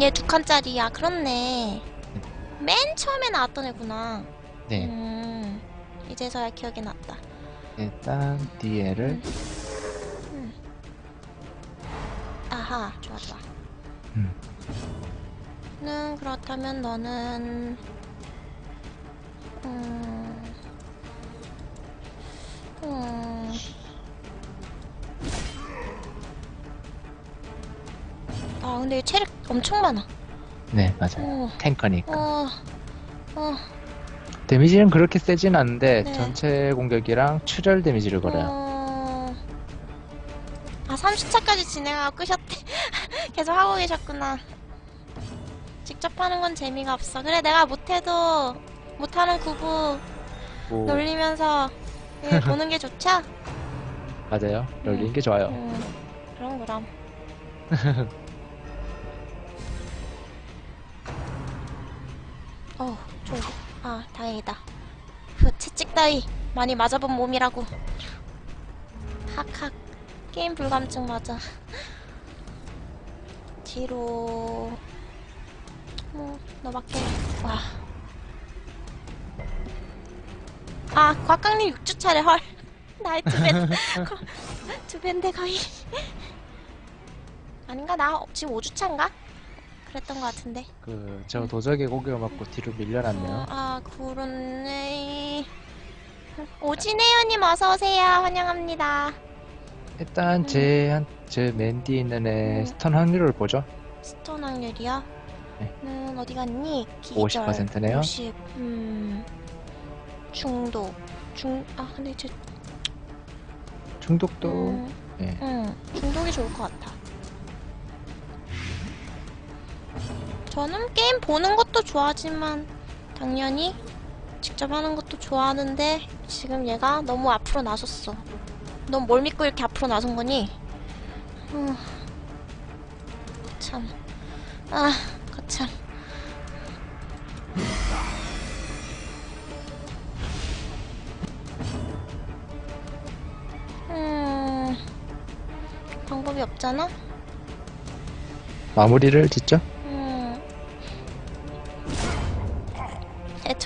얘 두 칸짜리야. 그렇네. 맨 처음에 나왔던 애구나. 네, 음, 이제서야 기억이 났다. 일단 DL을 음. 아하, 좋아, 좋아. 음. 는 그렇다면 너는 음, 음, 아 근데 이 체력 엄청 많아. 네 맞아요. 어, 탱커니까 어, 어, 데미지는 그렇게 세진 않은데 네. 전체 공격이랑 출혈 데미지를 걸어요. 어... 아 30차까지 진행하고 끄셨대. 계속 하고 계셨구나. 직접 하는 건 재미가 없어. 그래 내가 못해도 못하는 구부 오, 놀리면서 예, 보는 게 좋죠? 맞아요. 열린 게 좋아요. 음, 그럼 그럼. 어, 좀, 아, 다행이다. 그 채찍 따위 많이 맞아본 몸이라고. 학학. 게임 불감증 맞아. 뒤로. 뭐, 너밖에. 와. 아, 곽강님 6주 차례 헐. 나이 두 배. 두 배인데 거의. 아닌가? 나 지금 5주 차인가? 그랬던 것 같은데. 그 저 도적의 공격을 맞고 뒤로 밀려났네요. 아, 그렇네. 오진혜연님 어서오세요. 환영합니다. 일단 제 한 제 맨 뒤에 있는 애 음. 스턴 확률을 보죠. 스톤 확률이요? 네. 는 어디 갔니? 기절. 50% 네요. 50, 음. 중독. 중, 아, 근데 제, 중독도 음, 예. 음, 중독이 좋을 것 같아. 저는 게임 보는 것도 좋아하지만, 당연히 직접 하는 것도 좋아하는데, 지금 얘가 너무 앞으로 나섰어. 넌 뭘 믿고 이렇게 앞으로 나선 거니? 음, 참. 아, 거참. 음, 방법이 없잖아? 마무리를 짓죠.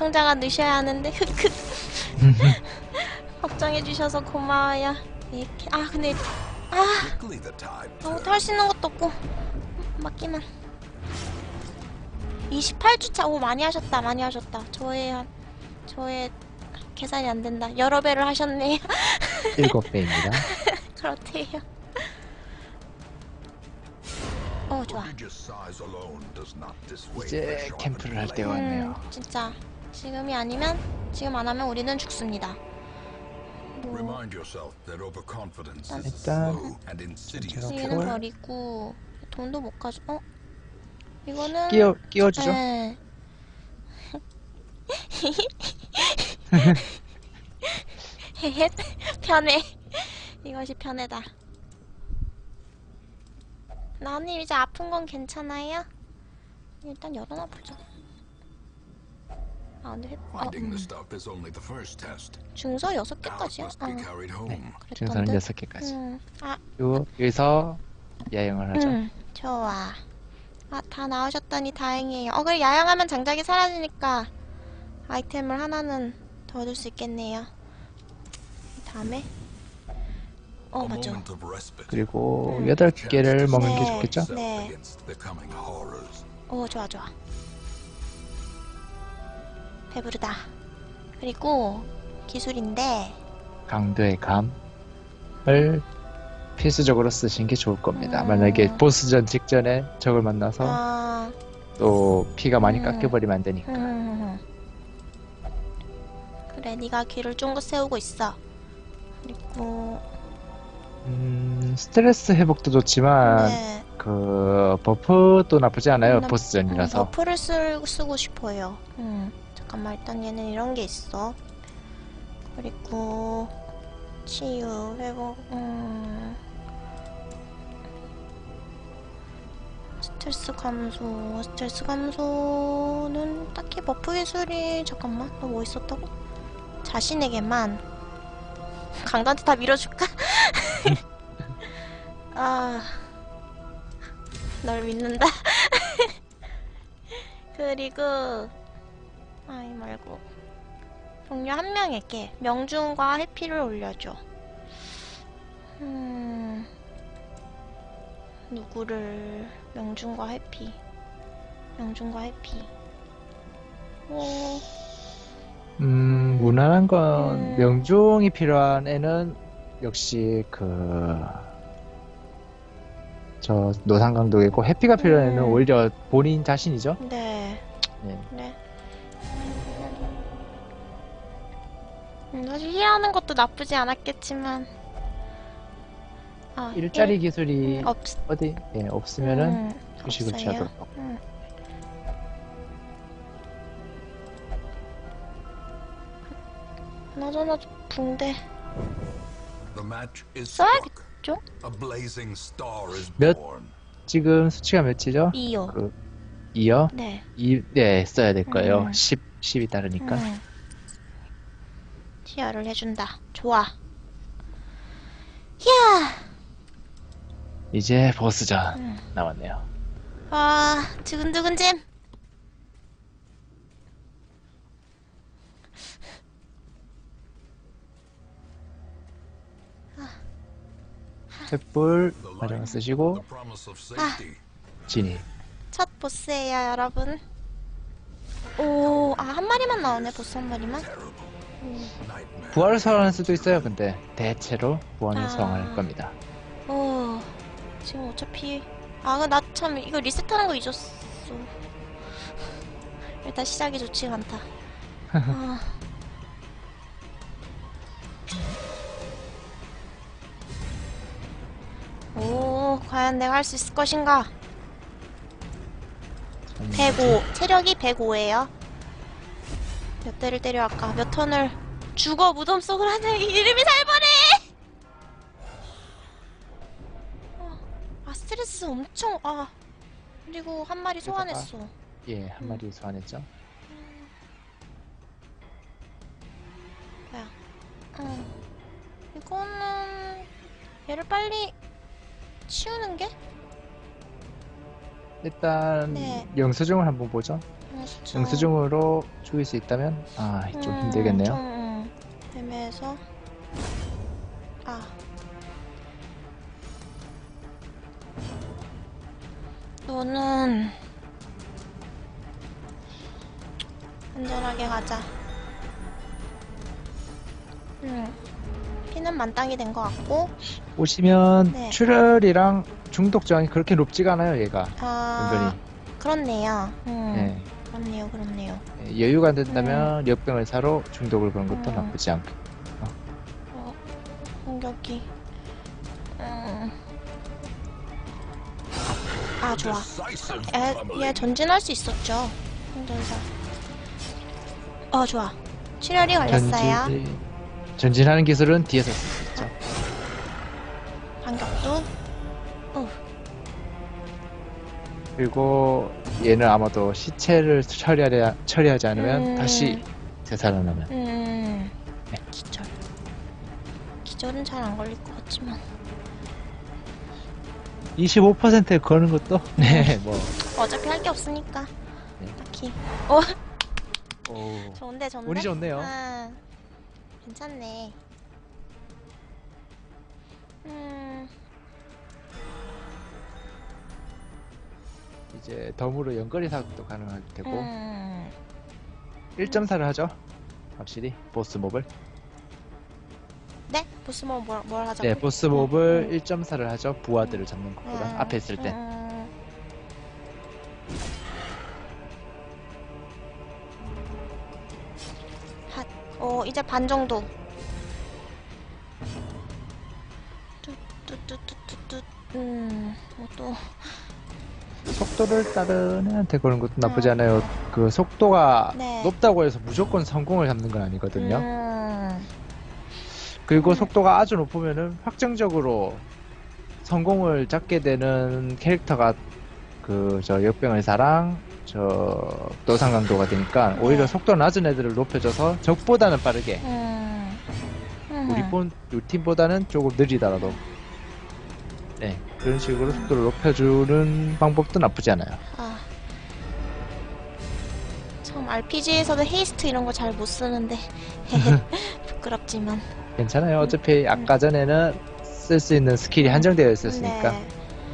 애청자가 넣으셔야 하는데, 흑흑. 걱정해주셔서 고마워요. 이렇게, 아, 근데, 아, 아무것도 할수 있는 것도 없고, 맞기만. 28주차, 오, 많이 하셨다, 많이 하셨다. 저의, 한- 저의 계산이 안 된다. 여러 배를 하셨네요. 일곱 배입니다. 그렇대요. 어, 좋아. 이제 캠프를 할. 때가 왔네요. 음, 진짜. 지금이 아니면, 지금 안 하면 우리는 죽습니다. 뭐, Remind yourself that overconfidence is a 일단 폴. 버리고, 돈도 못 가져, 어? 이거는. 끼워 끼워주죠. 네. 헤헷 편해 이것이 편해다 나님 이제 아픈 건 괜찮아요? 일단 열어놔 보자 아 근데 회... 어, Finding the 음. stuff is only the first test. 중서 여섯 개까지야? must 어 be carried home. 증서는 그랬던데 여섯 개까지. 음, 아요 여기서 야영을 하죠. 음, 좋아. 아, 다 나오셨다니 다행이에요. 어, 그래, 야영하면 장작이 사라지니까 아이템을 하나는 더 얻을 수 있겠네요. 다음에. 어, A 맞아. moment of respite. 그리고 음. 여덟 개를 먹는 게 네. 좋겠죠. 네. against the coming horrors. 오, 좋아, 좋아. 배부르다. 그리고 기술인데, 강도의 감을 필수적으로 쓰신 게 좋을 겁니다. 음. 만약에 보스전 직전에 적을 만나서 아, 또 피가 많이 음. 깎여버리면 안 되니까. 음. 그래, 네가 귀를 쫑긋 세우고 있어. 그리고, 음, 스트레스 회복도 좋지만 네. 그 버프도 나쁘지 않아요. 음, 보스전이라서. 음, 버프를 쓸, 쓰고 싶어요. 음, 잠깐만 일단 얘는 이런 게 있어. 그리고 치유, 회복, 음, 스트레스 감소, 스트레스 감소는 딱히 버프 기술이 잠깐만 너 뭐 있었다고? 자신에게만 강단한테 다 밀어줄까? 아, 널 믿는다. 그리고 아이 말고 동료 한 명에게 명중과 해피를 올려줘. 음 누구를 명중과 해피 명중과 해피 오 음, 무난한 건 음. 명중이 필요한 애는 역시 그, 저 노상 강도이고 해피가 필요한 애는 음. 오히려 본인 자신이죠. 네. 네. 네. 음, 사실 힐하는 것도 나쁘지 않았겠지만 아, 일자리 힐- 기술이 없, 어디 예, 없으면은 음, 휴식을 없어요. 취하도록 하고. 음. 나저나 붕대 써야겠죠? 몇-. 지금 수치가 몇이죠? 이요. 그 2요? 네. 2, 네, 써야 될 거예요. 음. 10, 10이 따르니까. 음. 티어를 해준다. 좋아. 이야. 이제 보스전 음. 남았네요. 아, 두근두근 잼. 횃불 light, 쓰시고 safety. 진입. 첫 보스예요, 여러분. 오, 아, 한 마리만 나오네, 보스 한 마리만. 부활을 사용할 수도 있어요. 근데 대체로 부활을 아. 겁니다. 오, 지금 어차피. 아, 나 참, 이거 리셋하는 거 잊었어. 일단 시작이 좋지가 않다. 아. 오, 과연 내가 할 수 있을 것인가? 105. 체력이 105예요. 몇 대를 때려 아까 몇 턴을 죽어 무덤 속을 하는 이 이름이 살벌해. 어, 아 스트레스 엄청 아 그리고 한 마리 소환했어. 예, 한 마리 소환했죠. 뭐야? 어 이거는 얘를 빨리 치우는 게 일단 네. 영수증을 한번 보죠. 영수증. 영수증으로 죽일 수 있다면 아, 좀 음, 힘들겠네요. 좀, 음, 애매해서 아 너는 안전하게 가자. 음 피는 만땅이 된 것 같고 보시면 네. 출혈이랑 중독 저항이 그렇게 높지가 않아요, 얘가. 아 은근히. 그렇네요. 음 예. 그렇네요, 그렇네요. 예, 여유가 안 된다면 역병을 사러 중독을 거는 것도 음. 나쁘지 않고. 어, 공격이. 음. 아, 좋아. 에. 얘 전진할 수 있었죠. 홍전사. 어, 좋아. 출혈이 걸렸어요. 전진, 전진하는 기술은 뒤에서 쓸 수 있죠. 반격도. 그리고 얘는 아마도 시체를 처리하려, 처리하지 않으면 음. 다시 되살아나면 음. 네. 기절. 기절은 잘 안 걸릴 것 같지만. 25%에 거는 것도 네, 뭐 어차피 할 게 없으니까. 네. 딱히. 어, 오, 좋은데, 좋은데. 운이 좋네요. 아, 괜찮네. 음. 이제 덤으로 연거리 사격도 가능할 테고 음. 1.4를 하죠. 확실히 보스 몹을. 네? 보스 뭐, 뭘, 뭘 하자고? 네, 보스 몹을 1.4를 하죠. 부하들을 잡는 것보다 음, 앞에 있을 때. 음. 핫. 어, 이제 반 정도. 속도를 따르는 애한테 거는 것도 나쁘지 않아요. 그 속도가 네. 높다고 해서 무조건 성공을 잡는 건 아니거든요. 음, 그리고 음. 속도가 아주 높으면은 확정적으로 성공을 잡게 되는 캐릭터가 그 저 역병의사랑 저 노상강도가 되니까 네. 오히려 속도 낮은 애들을 높여줘서 적보다는 빠르게 음. 음. 우리 본 우리 팀보다는 조금 느리더라도 네 그런 식으로 속도를 높여주는 방법도 나쁘지 않아요. 아. 참 RPG에서도 헤이스트 이런 거 잘 못 쓰는데 부끄럽지만 괜찮아요. 어차피 아까 전에는 쓸 수 있는 스킬이 한정되어 있었으니까 네.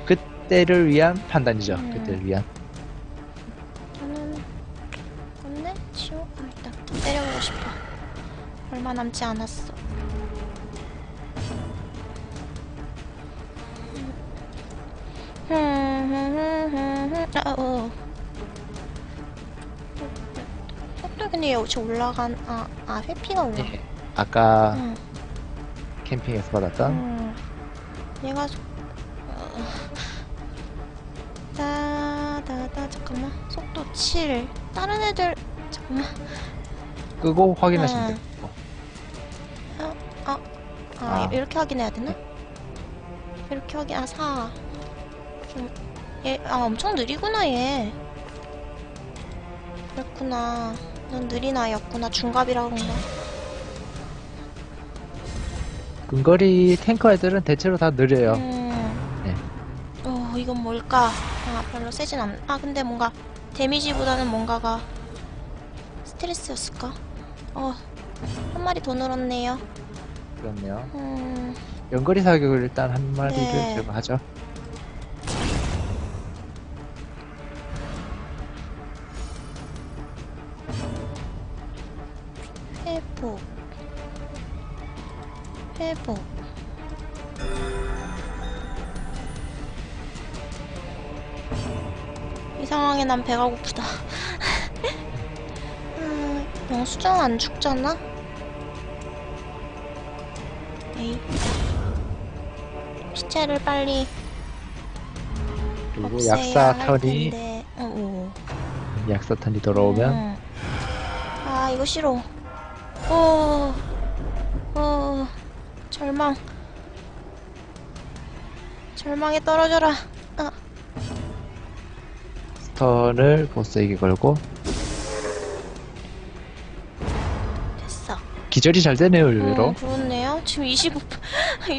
그때를 위한 판단이죠. 음. 그때를 위한. 저는 건네 치워 아, 일단 때려보고 싶어 얼마 남지 않았어 아, 어. 속도 근데 여기 올라간 아, 아 회피가 올라 예. 아까 응. 캠핑에서 받았던 음, 얘가 속- 어, 잠깐만 속도 7 다른 애들 잠깐만 끄고 확인하시면 음. 돼요. 아, 아. 이렇게 확인해야 되나? 이렇게 확인 아 4. 좀, 얘, 아 엄청 느리구나 얘. 그랬구나. 넌 느린 아이였구나. 중갑이라 그런가. 근거리 탱커 애들은 대체로 다 느려요. 음. 네. 어, 이건 뭘까? 아, 별로 세진 않. 아, 근데 뭔가 데미지보다는 뭔가가 스트레스였을까? 어, 한 마리 더 늘었네요. 그렇네요. 음, 연거리 사격을 일단 한 마리를 네. 제거하죠. 배가 고프다. 음, 영수증 안 죽잖아? 에이. 시체를 빨리 그리고 없애야 약사 할 턴이 텐데. 어, 어. 약사 턴이 돌아오면 음. 아 이거 싫어. 어, 어, 절망. 절망에 떨어져라. 아, 스턴을 보스에게 걸고 됐어. 기절이 잘 되네요 의외로. 음, 그렇네요. 지금 25,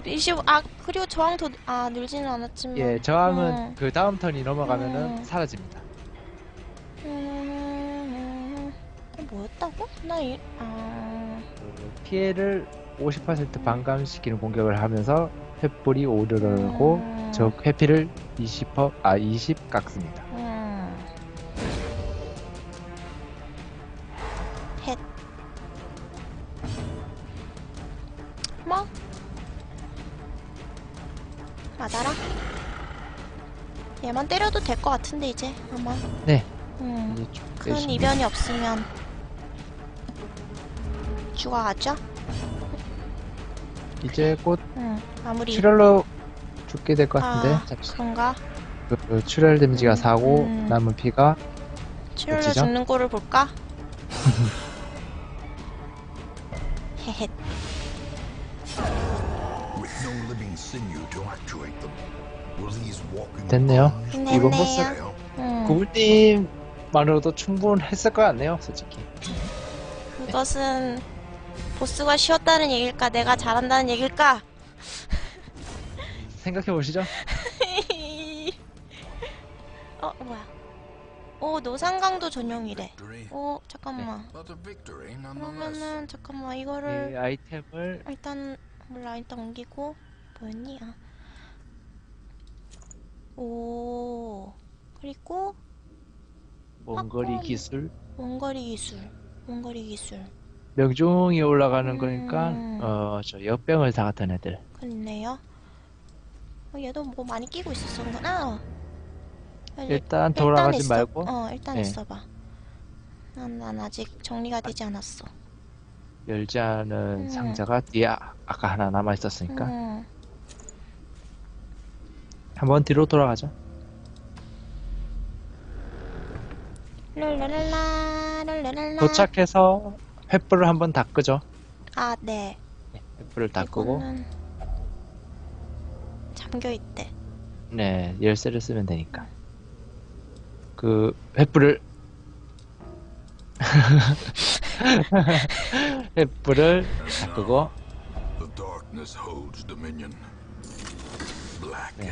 25, 아, 그리고 저항 더, 아, 늘지는 않았지만. 예, 저항은 음. 그 다음 턴이 넘어가면은 음. 사라집니다. 음, 음, 뭐였다고? 나 이, 아, 그 피해를 50% 반감시키는 공격을 하면서 횃불이 오르르고 음. 저 회피를 20%, 아, 20 깎습니다. 헷. 뭐? 맞아라. 얘만 때려도 될 것 같은데 이제 아마. 네. 음. 이제 큰 빼시면 이변이 없으면 죽어가죠? 이제 곧 응. 아무리. 출혈로 죽게 될 것 같은데 아, 잠시 그런가? 그, 그 출혈 데미지가 음, 4고 음. 남은 피가 출혈로? 죽는 꼴을 볼까? 됐네요. 이번 보스? 음. 구글님만으로도 충분했을 것 같네요 솔직히 그것은 보스가 쉬웠다는 얘기일까? 내가 잘한다는 얘기일까? 생각해 보시죠 어 뭐야? 오 노상강도 전용이래. 오 잠깐만. nonetheless. 그러면은 잠깐만 이 이거를 아이템을 일단 몰라 일단 옮기고 아. 오 그리고 원거리 팝콘. 기술 원거리 기술, 원거리 기술 명중이 올라가는 거니까 음. 어저 역병을 다 같은 애들 그렇네요. 어, 얘도 뭐 많이 끼고 있었구나. 아, 일단 돌아가지 있어. 말고 어 일단 네. 있어봐. 난, 난 아직 정리가 되지 않았어. 열지 않은 음. 상자가 뒤에 아, 아까 하나 남아 있었으니까 음, 한번 뒤로 돌아가죠 랄랄랄라 랄랄랄라. 도착해서 횃불을 한번 다 끄죠 아 네. 횃불을 다 끄고 이거는 잠겨 있대. 네 열쇠를 쓰면 되니까 그 횃불을 횃불을 다 끄고 The darkness holds dominion. 네.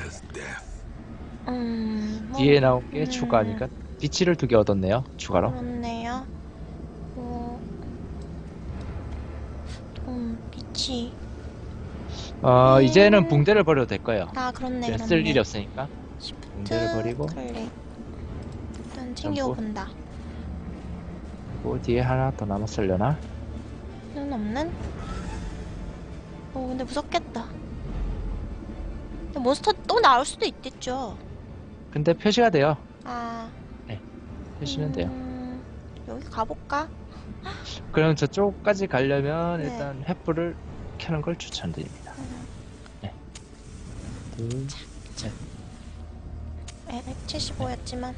음, 뒤에 뭐, 나온 게 음, 추가니까 비치를 두 개 얻었네요. 추가로. 그렇네요. 뭐, 음, 비치. 어 음. 이제는 붕대를 버려도 될 거예요. 아 그렇네. 그렇네. 쓸 일이 없으니까. 붕대를 버리고. 클릭. 일단 챙겨본다. 뭐 뒤에 하나 더 남았을려나? 눈 없는? 오 근데 무섭겠다. 근데 몬스터 또 나올 수도 있겠죠. 근데 표시가 돼요. 아. 표시는 돼요. 음, 여기 가볼까? 그럼 저쪽까지 가려면 네. 일단 횃불을 켜는 걸 추천드립니다. 네. 둘, 에, 75였지만.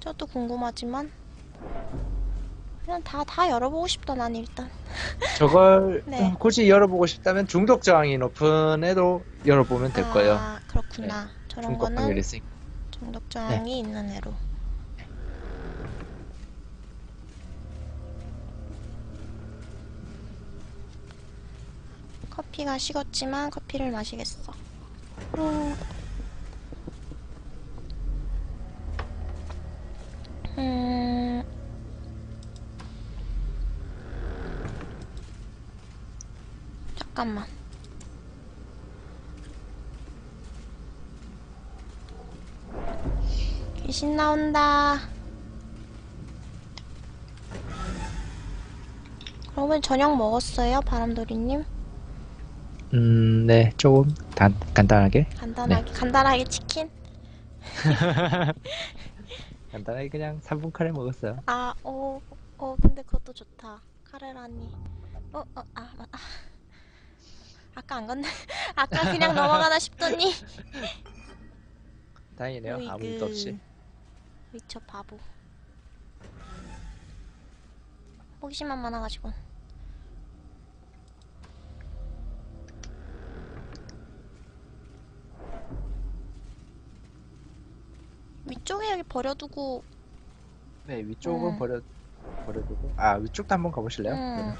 저도 궁금하지만. 그냥 다, 다 열어보고 싶다, 난 일단. 저걸 네. 음, 굳이 열어보고 싶다면 중독 저항이 높은 애도 열어보면 될 거예요. 아, 그렇구나. 저런 중독 확률이 거는 있으니까. 중독 저항이 있는 애로. 커피가 식었지만 커피를 마시겠어. 음. 음. 잠깐만. 귀신 나온다. 그러면 저녁 먹었어요, 바람돌이님? 음, 네, 조금 단, 간단하게. 간단하게, 간단하게 치킨? 간단하게 그냥 3분 카레 먹었어요. 아, 어, 어, 근데 그것도 좋다. 카레라니. 어, 어, 아, 아, 아. 아까 안 건네. 아까 그냥 넘어가나 싶더니. 다행이네요. 아무 어이구. 일도 없이. 미쳐 바보. 호기심만 많아가지고. 위쪽에 여기 버려두고. 네, 위쪽은 음. 버려, 버려두고. 아, 위쪽도 한번 가보실래요? 음,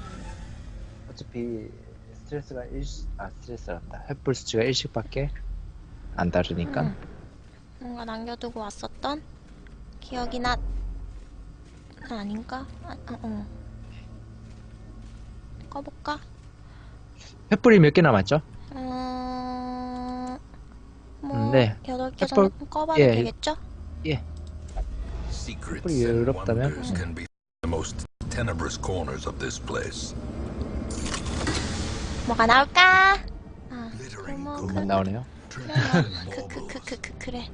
어차피 스트레스가 일시, 아, 스트레스란다. 횃불 수치가 일씩밖에 안 다르니까. 음. 뭔가 남겨두고 왔었던 기억이 나. 아, 아닌가? 아, 어, 어. 꺼볼까? 횃불이 몇 개 남았죠? 음, 뭐, 음, 네. 여덟 개 횃불- 정도 꺼봐도 예, 되겠죠? Secrets Pretty and 어렵다면? wonders can be the most tenebrous corners of this place. 뭐가 나올까? 아, gold, 안 나오네요. treasures and 그, 그, 그, 그래.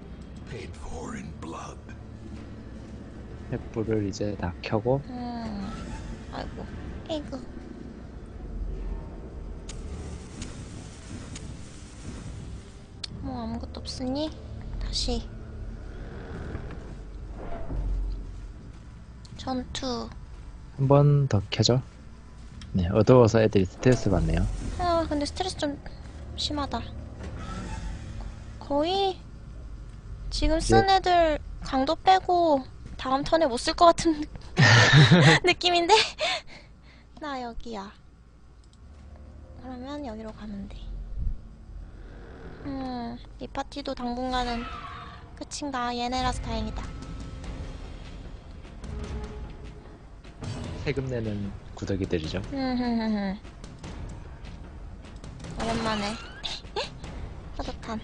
횃불을 이제 다 켜고 음, 아이고, 에이구. 뭐 아무것도 없으니 다시 전투. 한 번 더 켜죠. 네, 어두워서 애들이 스트레스 받네요. 아 근데 스트레스 좀 심하다. 거의 지금 쓴 애들 강도 빼고 다음 턴에 못 쓸 것 같은 느낌인데 나 여기야. 그러면 여기로 가면 돼. 음, 이 파티도 당분간은 끝인가 얘네라서 다행이다. 세금 내는 구더기들이죠. 흠흠흠흠. 오랜만에 포도탄.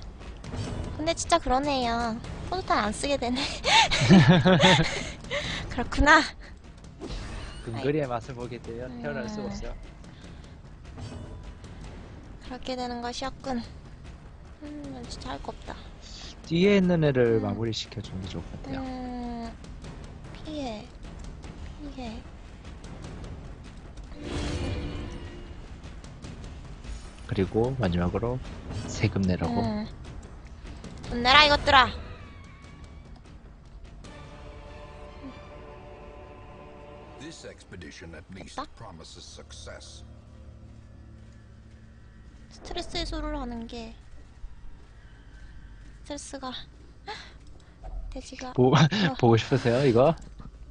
근데 진짜 그러네요. 포도탄 안 쓰게 되네. 그렇구나. 근거리의 맛을 보게 되면 태어날 수 음. 없어요. 그렇게 되는 것이었군. 음, 난 진짜 할 거 없다. 뒤에 있는 애를 음. 마무리 시켜주는 게 좋을 것 같아요. 음, 피해. 피해. 그리고 마지막으로 세금 내라고. 음. 돈 내라 이것들아. This expedition at least 됐다? promises success. 스트레스 해소를 하는 게 스트레스가 돼지가 보, 보고 싶으세요, 이거?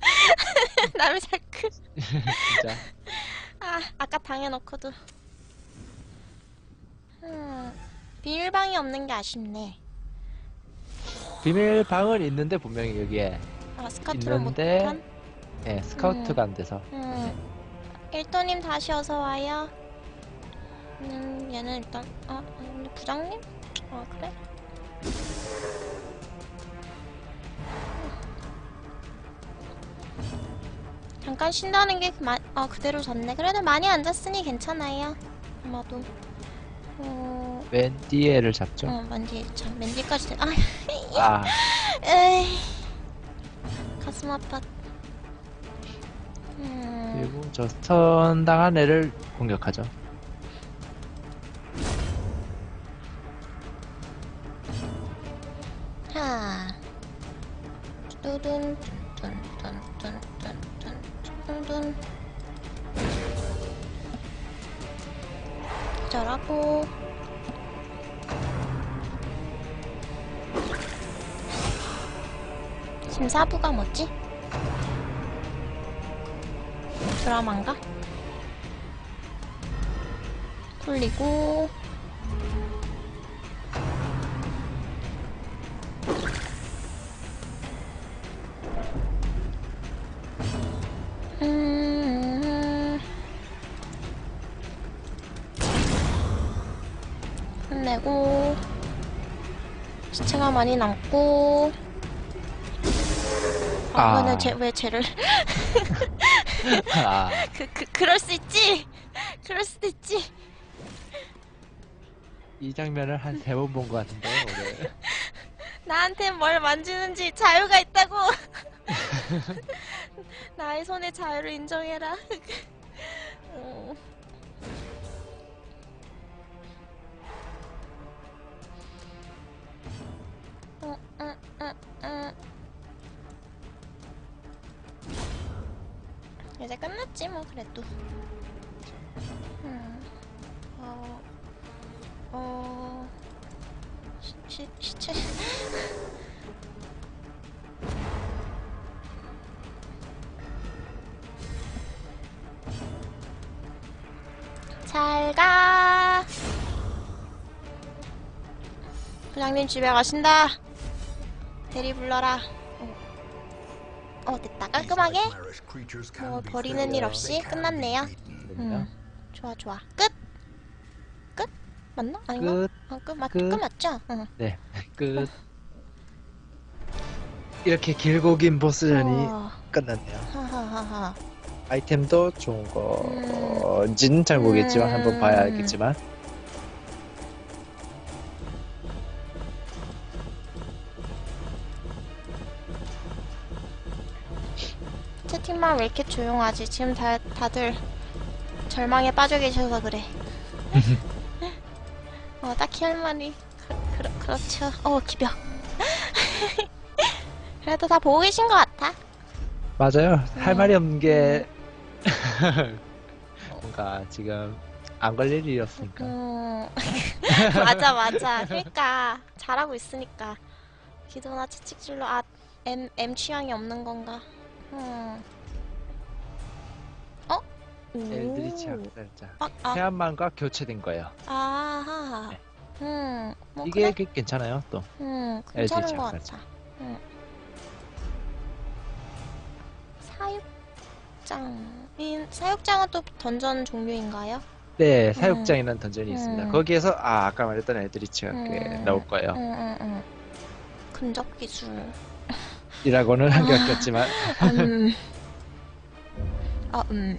남의 살크 진짜. 아 아까 당해놓고도 음 비밀방이 없는 게 아쉽네 비밀 방은 있는데 분명히 여기에 아, 있는데 못한? 예, 스카우트가 안 돼서 음. 일도님 다시 어서 와요. 음, 얘는 일단 아, 근데 부장님? 아 그래? 잠깐 쉰다는 게 그, 마, 아, 그대로 졌네. 그래도 많이 앉았으니 괜찮아요. 아마도. 어, 맨 뒤에를 잡죠. 어, 만디, 참, 맨디까지 돼. 아, 아, 에이. 가슴 아파. 음. 그리고 저 스턴 당한 애를 공격하죠. 드라마인가? 돌리고 음. 혼내고 시체가 많이 남고 아, 아. 그러면 쟤, 왜 쟤를 아, 그, 그, 그럴 수 있지? 그럴 수도 있지? 이 장면을 한 세 번 본 것 같은데 오늘. 나한테 뭘 만지는지 자유가 있다고. 나의 손에 자유를 인정해라. 어. 어, 어, 어, 이제 끝났지 뭐 그래도 음. 어, 어, 시, 시, 시체 잘 가. 부장님 집에 가신다. 대리 불러라. 어, 어, 됐다. 깔끔하게. 뭐 버리는. 일 없이 끝났네요. eaten. 음, 좋아 좋아. 끝. 끝? 맞나? 아닌가? 끝, 어, 끝 맞, 끝. 끝 맞죠? 응. 네, 끝. 이렇게 길고 긴 보스전이 어, 끝났네요. 하하하하. 아이템도 좋은 거진 잘 모르겠지만 음. 한번 봐야 알겠지만 채팅방 왜 이렇게 조용하지? 지금 다, 다들 절망에 빠져 계셔서 그래. 어, 딱히 할 말이. 그, 그, 그렇죠. 어, 기벽. 그래도 다 보고 계신 것 같아. 맞아요. 할 음. 말이 없는 게 뭔가 지금 안 걸릴 일이었으니까. 음, 맞아, 맞아. 그러니까 잘하고 있으니까. 기도나 채찍질로 아 M M 취향이 없는 건가? 음. 엘드리치 학살자. 아, 아, 태안만과 교체된 거예요. 아하. 네. 음, 뭐 이게 그래? 꽤 괜찮아요, 또. 음, 괜찮은 LG 것. 같아. 음. 사육장인 사육장은 또 던전 종류인가요? 네, 사육장이라는 던전이 음. 있습니다. 거기에서 아, 아까 말했던 엘드리치가 꽤 음. 나올 거예요. 응, 응, 응. 근접 기술. 이라고는 아. 한게 없겠지만 음. 아, 음.